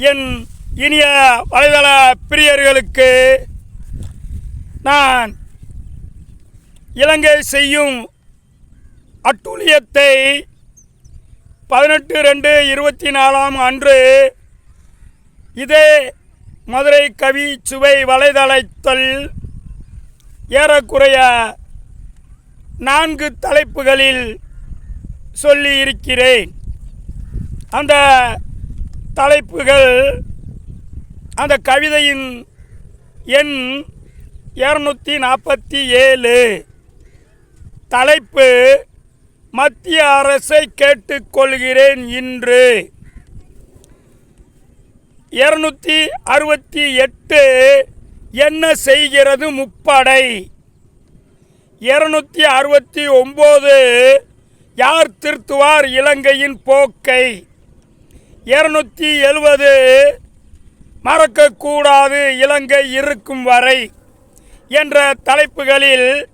என் இனிய வலைதள பிரியர்களுக்கு நான் இலங்கை செய்யும் அட்டூழியத்தை பதினெட்டு ரெண்டு இருபத்தி நாலாம் அன்று இதே மதுரை கவி சுவை வலைதளத்தில் ஏறக்குறைய நான்கு தலைப்புகளில் சொல்லி இருக்கிறேன் அந்த தலைப்புகள் அந்த கவிதையின் எண் இரநூத்தி நாற்பத்தி ஏழு. தலைப்பு மத்திய அரசை கேட்டுக்கொள்கிறேன் இன்று. இருநூத்தி அறுபத்தி எட்டு என்ன செய்கிறது முப்படை? இருநூத்தி அறுபத்தி ஒம்பது யார் திருத்துவார் இலங்கையின் போக்கை? இருநூத்தி எழுபது. மறக்கக்கூடாது இலங்கை இருக்கும் வரை என்ற தலைப்புகளில்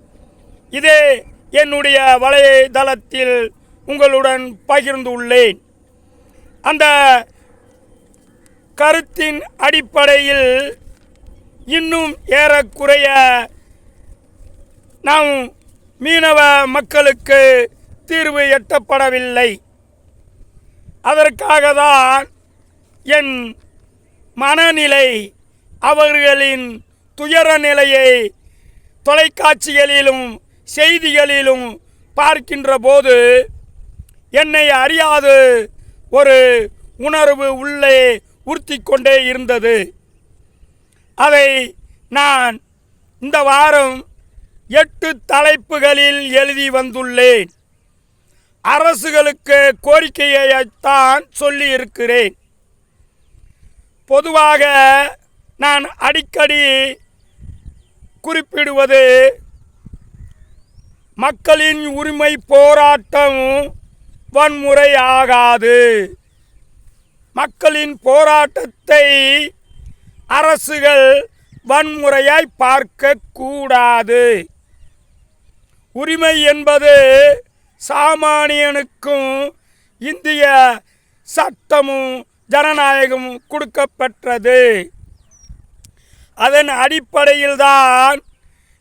இதே என்னுடைய வலைதளத்தில் உங்களுடன் பகிர்ந்துள்ளேன். அந்த கருத்தின் அடிப்படையில் இன்னும் ஏறக்குறைய நாம் மீனவ மக்களுக்கு தீர்வு எட்டப்படவில்லை. அதற்காக தான் என் மனநிலை அவர்களின் துயர நிலையை தொலைக்காட்சிகளிலும் செய்திகளிலும் பார்க்கின்ற போது என்னை அறியாது ஒரு உணர்வு உள்ளே உறுத்தி கொண்டே இருந்தது. அதை நான் இந்த வாரம் எட்டு தலைப்புகளில் எழுதி வந்துள்ளேன். அரசுகளுக்கு கோரிக்கையைத்தான் சொல்லி இருக்கிறேன் பொதுவாக நான் அடிக்கடி குறிப்பிடுவது மக்களின் உரிமை போராட்டம் வன்முறை ஆகாது. மக்களின் போராட்டத்தை அரசுகள் வன்முறையாய் பார்க்க கூடாது உரிமை என்பது சாமானியனுக்கும் இந்திய சட்டமும் ஜனநாயகமும் கொடுக்கப்பட்டது அதன் அடிப்படையில்தான்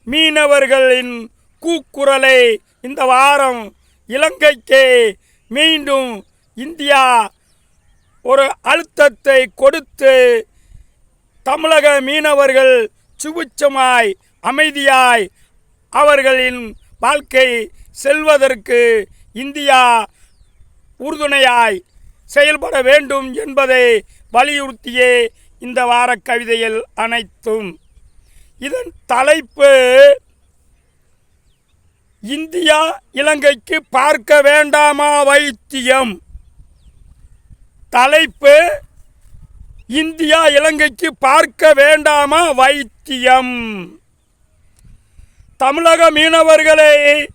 மீனவர்களின் கூக்குரலை இந்த வாரம் இலங்கைக்கு மீண்டும் இந்தியா ஒரு அழுத்தத்தை கொடுத்து தமிழக மீனவர்கள் சுபிச்சமாய் அமைதியாய் அவர்களின் வாழ்க்கை செல்வதற்கு இந்தியா உறுதுணையாய் செயல்பட வேண்டும் என்பதை வலியுறுத்தியே இந்த வார கவிதையில் அனைத்தும். இதன் தலைப்பு இந்தியா இலங்கைக்கு பார்க்க வேண்டாமா வைத்தியம்? தலைப்பு இந்தியா இலங்கைக்கு பார்க்க வேண்டாமா வைத்தியம்? தமிழக மீனவர்களை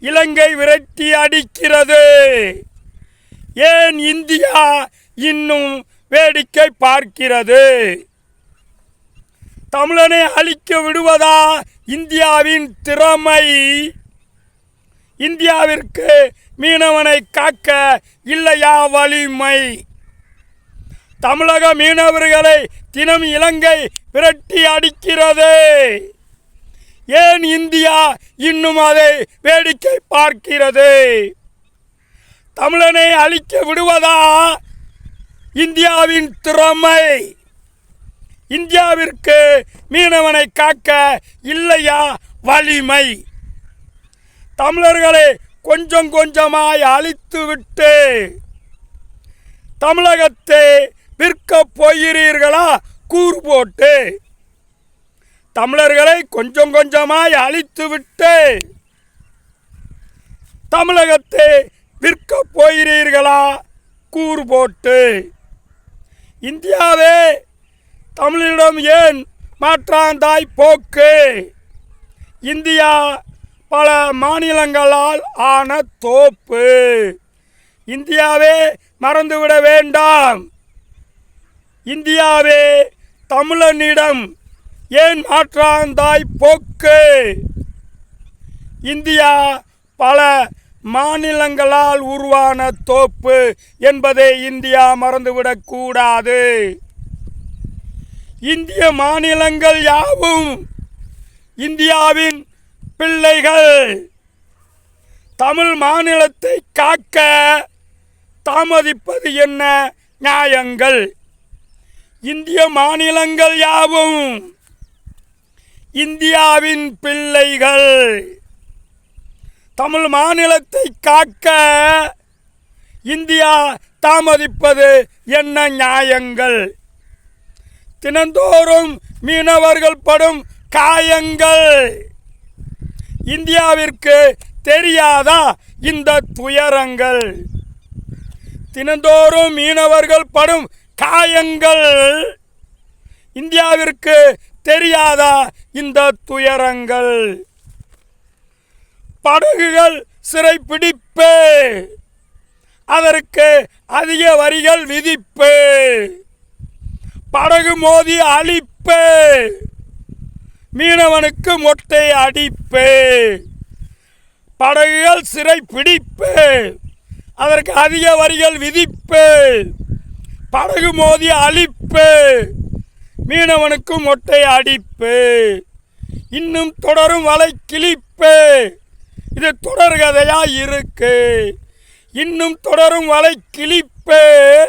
இலங்கை விரட்டி அடிக்கிறது. ஏன் இந்தியா இன்னும் வேடிக்கை பார்க்கிறது? தமிழனை அழிக்க விடுவதா இந்தியாவின் திறமை? இந்தியாவிற்கு மீனவனை காக்க இல்லையா வலிமை? தமிழக மீனவர்களை தினம் இலங்கை விரட்டி அடிக்கிறது. ஏன் இந்தியா இன்னும் அதை வேடிக்கை பார்க்கிறது? தமிழனை அழிக்க விடுவதா இந்தியாவின் திறமை? இந்தியாவிற்கு மீனவனை காக்க இல்லையா வலிமை? தமிழர்களை கொஞ்சம் கொஞ்சமாய் அழித்துவிட்டு தமிழகத்தை விற்க போகிறீர்களா? கூறு போட்டு. தமிழர்களை கொஞ்சம் கொஞ்சமாய் அழித்துவிட்டு தமிழகத்தை விற்க போகிறீர்களா? கூறு போட்டு. இந்தியாவே தமிழிடம் ஏன் மாற்றாந்தாய் போக்கு? இந்தியா பல மாநிலங்களால் ஆன தோப்பு. இந்தியாவே மறந்துவிட வேண்டாம். இந்தியாவே தமிழனிடம் ஏன் மாற்றாந்தாய் போக்கு? இந்தியா பல மாநிலங்களால் உருவான தோப்பு என்பதை இந்தியா மறந்துவிடக்கூடாது இந்திய மாநிலங்கள் யாவும் இந்தியாவின் பிள்ளைகள். தமிழ் மாநிலத்தை காக்க தாமதிப்பது என்ன நியாயங்கள்? இந்திய மாநிலங்கள் யாவும் இந்தியாவின் பிள்ளைகள். தமிழ் மாநிலத்தை காக்க இந்தியா தாமதிப்பது என்ன நியாயங்கள்? தினந்தோறும் மீனவர்கள் படும் காயங்கள். இந்தியாவிற்கு தெரியாதா இந்த துயரங்கள்? தினந்தோறும் மீனவர்கள் படும் காயங்கள். இந்தியாவிற்கு தெரியாதா இந்த துயரங்கள்? படகுகள் சிறைப்பிடிப்பு. அதற்கு அதிக வரிகள் விதிப்பு. படகு மோதி அழிப்பு. மீனவனுக்கு மொட்டை அடிப்பு. படகுகள் சிறை பிடிப்பு அதற்கு அதிக வரிகள் விதிப்பு. படகு மோதி அழிப்பு. மீனவனுக்கு மொட்டை அடிப்பு. இன்னும் தொடரும் வலை கிழிப்பு. இது தொடர்கதையா இருக்கு. இன்னும் தொடரும் வலை கிழிப்பு.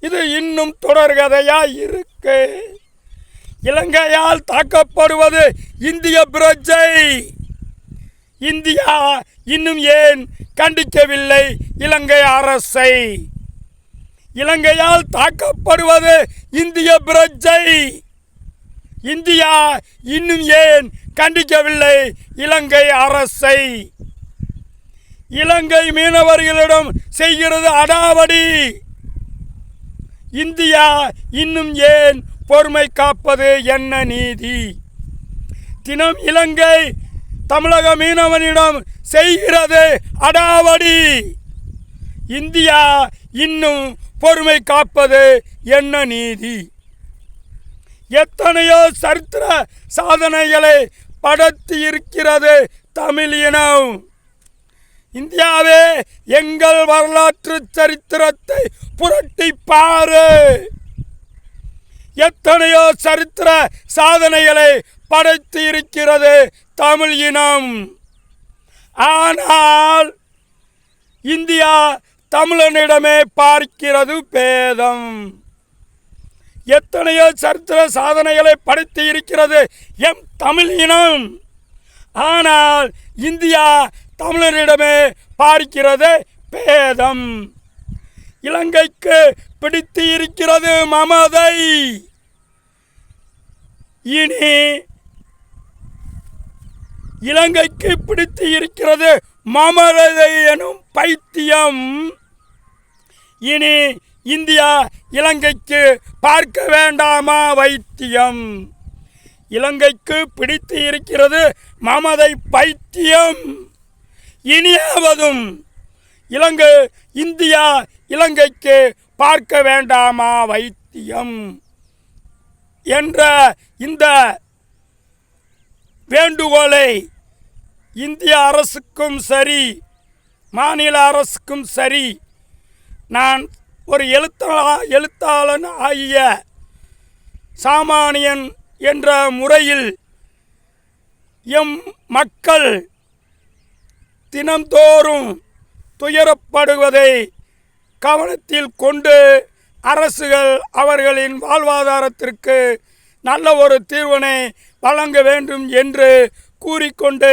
இது இன்னும் தொடர்கதையா இருக்கு. இலங்கையால் தாக்கப்படுவது இந்திய பிரஜை. இந்தியா இன்னும் ஏன் கண்டிக்கவில்லை இலங்கை அரசை? இலங்கையால் தாக்கப்படுவது இந்திய பிரஜை. இந்தியா இன்னும் ஏன் கண்டிக்கவில்லை? இலங்கை அரசை. இலங்கை மீனவர்களிடம் செய்கிறது அடாவடி. இந்தியா இன்னும் ஏன் பொறுமை காப்பது என்ன நீதி? தினம் இலங்கை தமிழக மீனவனிடம் செய்கிறது அடாவடி. இந்தியா இன்னும் பொறுமை காப்பது என்ன நீதி? எத்தனையோ சரித்திர சாதனைகளை படைத்து இருக்கிறது தமிழ் இனம் இந்தியாவே எங்கள் வரலாற்று சரித்திரத்தை புரட்டி பாரு. எத்தனையோ சரித்திர சாதனைகளை படைத்து இருக்கிறது தமிழ் இனம் ஆனால் இந்தியா தமிழனிடமே பார்க்கிறது பேதம். எத்தனையோ சரித்திர சாதனைகளை படைத்து இருக்கிறது எம் தமிழ் இனம் ஆனால் இந்தியா தமிழரிடமே பார்க்கிறது பேதம். இலங்கைக்கு பிடித்து இருக்கிறது மமதை. இனி இலங்கைக்கு பிடித்து இருக்கிறது மமதை எனும் பைத்தியம். இனி இந்தியா இலங்கைக்கு பார்க்க வேண்டாமா வைத்தியம்? இலங்கைக்கு பிடித்து இருக்கிறது மமதை பைத்தியம். இனியாவதும் இலங்கை இந்தியா இலங்கைக்கு பார்க்க வேண்டாமா வைத்தியம்? என்ற இந்த வேண்டுகோளை இந்திய அரசுக்கும் சரி மாநில அரசுக்கும் சரி நான் ஒரு எழுத்தா எழுத்தாளன் ஆகிய சாமானியன் என்ற முறையில் எம் மக்கள் தினம்தோறும் துயரப்படுவதை கவனத்தில் கொண்டு அரசுகள் அவர்களின் வாழ்வாதாரத்திற்கு நல்ல ஒரு தீர்வினை வழங்க வேண்டும் என்று கூறிக்கொண்டு